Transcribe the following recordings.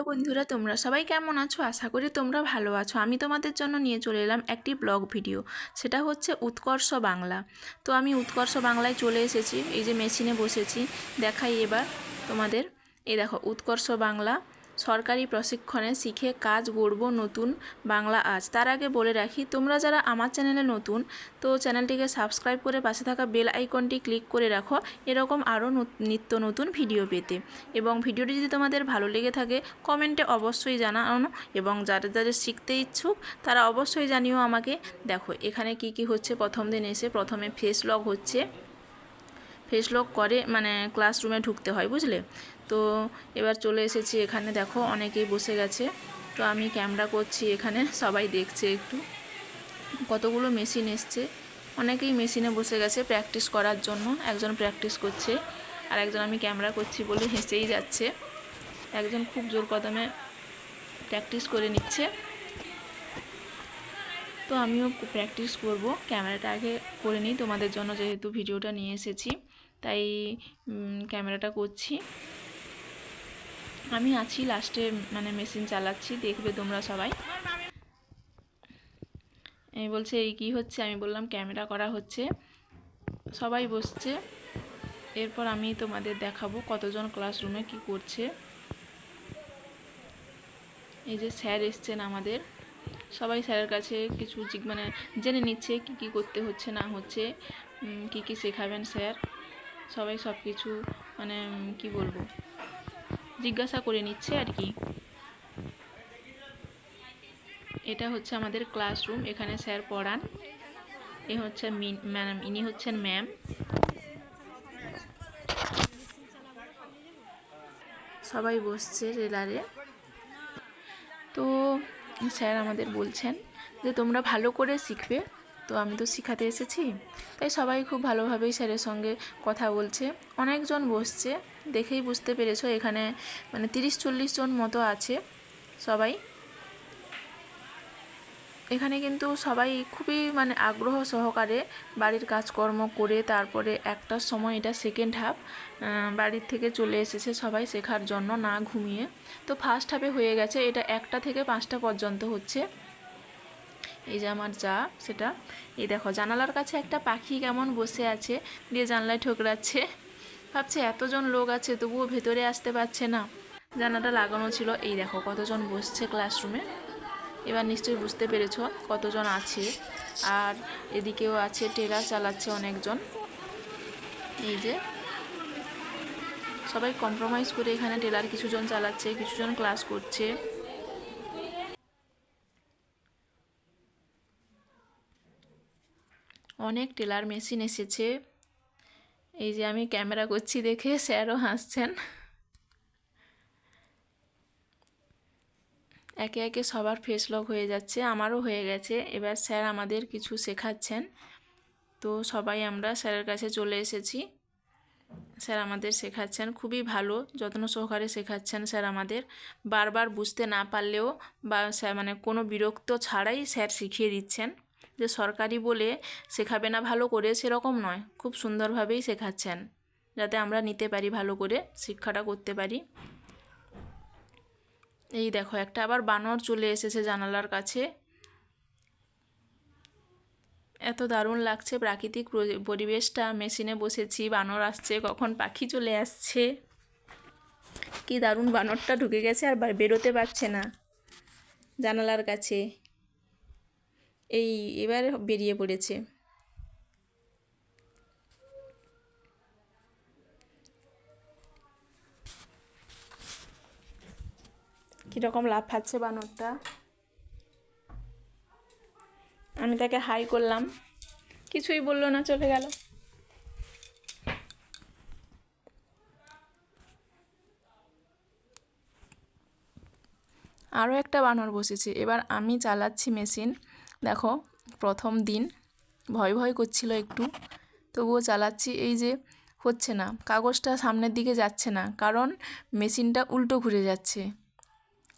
Hello বন্ধুরা, তোমরা সবাই কেমন আছো? আশা করি তোমরা ভালো আছো। আমি তোমাদের জন্য নিয়ে চলে এলাম একটি ব্লগ ভিডিও। সেটা হচ্ছে উৎকর্ষ বাংলা। তো আমি উৎকর্ষ বাংলায় চলে এসেছি। এই যে মেশিনে বসেছি। দেখাই এবার তোমাদের। এই দেখো, উৎকর্ষ বাংলা। সরকারি প্রশিক্ষণে শিখে কাজ গড়ব নতুন বাংলা আজ। তার আগে বলে রাখি, তোমরা যারা আমার চ্যানেলে নতুন, তো চ্যানেলটিকে সাবস্ক্রাইব করে পাশে থাকা বেল আইকনটি ক্লিক করে রাখো। এরকম আরও নিত্য নতুন ভিডিও পেতে। এবং ভিডিওটি যদি তোমাদের ভালো লেগে থাকে, কমেন্টে অবশ্যই জানানো। এবং যাদের যাদের শিখতে ইচ্ছুক, তারা অবশ্যই জানিও আমাকে। দেখো, এখানে কি কি হচ্ছে? প্রথম দিন এসে প্রথমে ফেস লক হচ্ছে। ফেস লক করে মানে ক্লাসরুমে ঢুকতে হয়, বুঝলে? তো এবার চলে এসেছি এখানে, দেখো অনেকেই বসে গেছে। তো আমি ক্যামেরা করছি এখানে, সবাই দেখছে একটু। কতগুলো মেশিন এসছে? অনেকেই মেশিনে বসে গেছে প্র্যাকটিস করার জন্য, একজন প্র্যাকটিস করছে আর একজন আমি ক্যামেরা করছি বলে হেসেই যাচ্ছে। একজন খুব জোর কদমে প্র্যাকটিস করে নিচ্ছে। তো আমিও প্র্যাকটিস করব ক্যামেরাটা আগে করে নিই। তোমাদের জন্য যেহেতু ভিডিওটা নিয়ে এসেছি। তাই ক্যামেরাটা করছি। আমি আছি লাস্টে মানে মেশিন চালাচ্ছি, দেখবে তোমরা সবাই। এই বলছে, এই কী হচ্ছে? আমি বললাম, ক্যামেরা করা হচ্ছে। সবাই বসছে। এরপর আমি তোমাদের দেখাবো কতজন ক্লাসরুমে কি করছে। এই যে স্যার এসছেন আমাদের। সবাই স্যারের কাছে কিছু মানে জেনে নিচ্ছে কি কি করতে হচ্ছে, না হচ্ছে। কি কি শেখাবেন স্যার? সবাই সব কিছু মানে কি বলব, জিজ্ঞাসা করে নিচ্ছে আর কি। এটা হচ্ছে আমাদের ক্লাসরুম এখানে স্যার পড়ান। এ হচ্ছে ম্যাম, ইনি হচ্ছেন ম্যাম। সবাই বসছে রেলারে তো স্যার আমাদের বলছেন যে তোমরা ভালো করে শিখবে। তো আমি তো শেখাতে এসেছি। তাই সবাই খুব ভালোভাবেই স্যারের সঙ্গে কথা বলছে। অনেকজন বসছে। দেখেই বুঝতে পেরেছ এখানে মানে তিরিশ চল্লিশ জন মতো আছে সবাই। এখানে কিন্তু সবাই খুবই মানে আগ্রহ সহকারে বাড়ির কাজকর্ম করে তারপরে একটার সময় এটা সেকেন্ড হাফ বাড়ির থেকে চলে এসেছে সবাই শেখার জন্য না ঘুমিয়ে। তো ফার্স্ট হাফে হয়ে গেছে। এটা একটা থেকে পাঁচটা পর্যন্ত হচ্ছে। এই যে আমার যা, সেটা। এই দেখো, জানালার কাছে একটা পাখি কেমন বসে আছে, দিয়ে জানলায় ঠোকরাচ্ছে। ভাবছে, এতজন লোক আছে, তবুও ভেতরে আসতে পারছে না। জানাটা লাগানো ছিল, এই দেখো, কতজন বসছে ক্লাসরুমে এবার নিশ্চয়ই বুঝতে পেরেছ কতজন আছে, আর এদিকেও আছে টেলার চালাচ্ছে অনেকজন। এই যে। সবাই কম্প্রোমাইজ করে এখানে টেলার কিছুজন চালাচ্ছে, কিছুজন ক্লাস করছে। অনেক টেলার মেশিন এসেছে। এই যে আমি ক্যামেরা করছি দেখে স্যারও হাসছেন। একে একে সবার ফেস লক হয়ে যাচ্ছে, আমারও হয়ে গেছে। এবার স্যার আমাদের কিছু শেখাচ্ছেন। তো সবাই আমরা স্যারের কাছে চলে এসেছি। স্যার আমাদের শেখাচ্ছেন, খুবই ভালো, যত্ন সহকারে শেখাচ্ছেন স্যার আমাদের। বারবার বুঝতে না পারলেও বা স্যার মানে কোনো বিরক্ত ছাড়াই স্যার শিখিয়ে দিচ্ছেন। যে সরকারি বলে শেখাবে না ভালো করে সেরকম নয়। খুব সুন্দরভাবেই শেখাচ্ছেন, যাতে আমরা নিতে পারি ভালো করে, শিক্ষাটা করতে পারি। এই দেখো, একটা আবার বানর চলে এসেছে জানালার কাছে। এত দারুণ লাগছে প্রাকৃতিক পরিবেশটা। মেশিনে বসেছি, বানর আসছে, কখন পাখি চলে আসছে। কি দারুণ বানরটা ঢুকে গেছে, আর বেরোতে পারছে না জানালার কাছে। এই এবার বেরিয়ে পড়েছে। কীরকম লাফাচ্ছে বানরটা। আমি তাকে হাই করলাম। কিছুই বলল না, চলে গেল। আরও একটা বানর বসেছে। এবার আমি চালাচ্ছি মেশিন। দেখো, প্রথম দিন। ভয় ভয় করছিল একটু। তবুও চালাচ্ছি, এই যে হচ্ছে না। কাগজটা সামনের দিকে যাচ্ছে না, কারণ মেশিনটা উল্টো ঘুরে যাচ্ছে।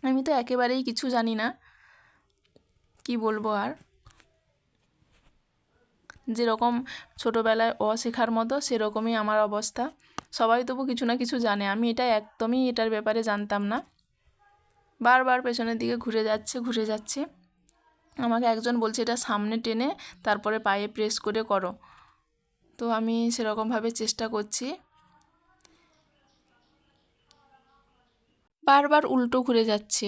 আমি তো একেবারেই কিছু জানি না, কি বলব আর। যেরকম ছোটোবেলায় অ শেখার মতো, সেরকমই আমার অবস্থা। সবাই তবু কিছু না কিছু জানে। আমি এটা একদমই এটার ব্যাপারে জানতাম না। বারবার পেছনের দিকে ঘুরে যাচ্ছে ঘুরে যাচ্ছে। আমাকে একজন বলছে, এটা সামনে টেনে তারপরে পায়ে প্রেস করে করো। তো আমি সেরকমভাবে চেষ্টা করছি। বারবার উল্টো ঘুরে যাচ্ছে।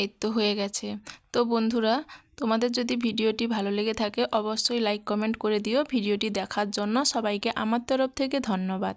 এই তো হয়ে গেছে। তো বন্ধুরা, তোমাদের যদি ভিডিওটি ভালো লেগে থাকে, অবশ্যই লাইক কমেন্ট করে দিও। ভিডিওটি দেখার জন্য সবাইকে আমার তরফ থেকে ধন্যবাদ।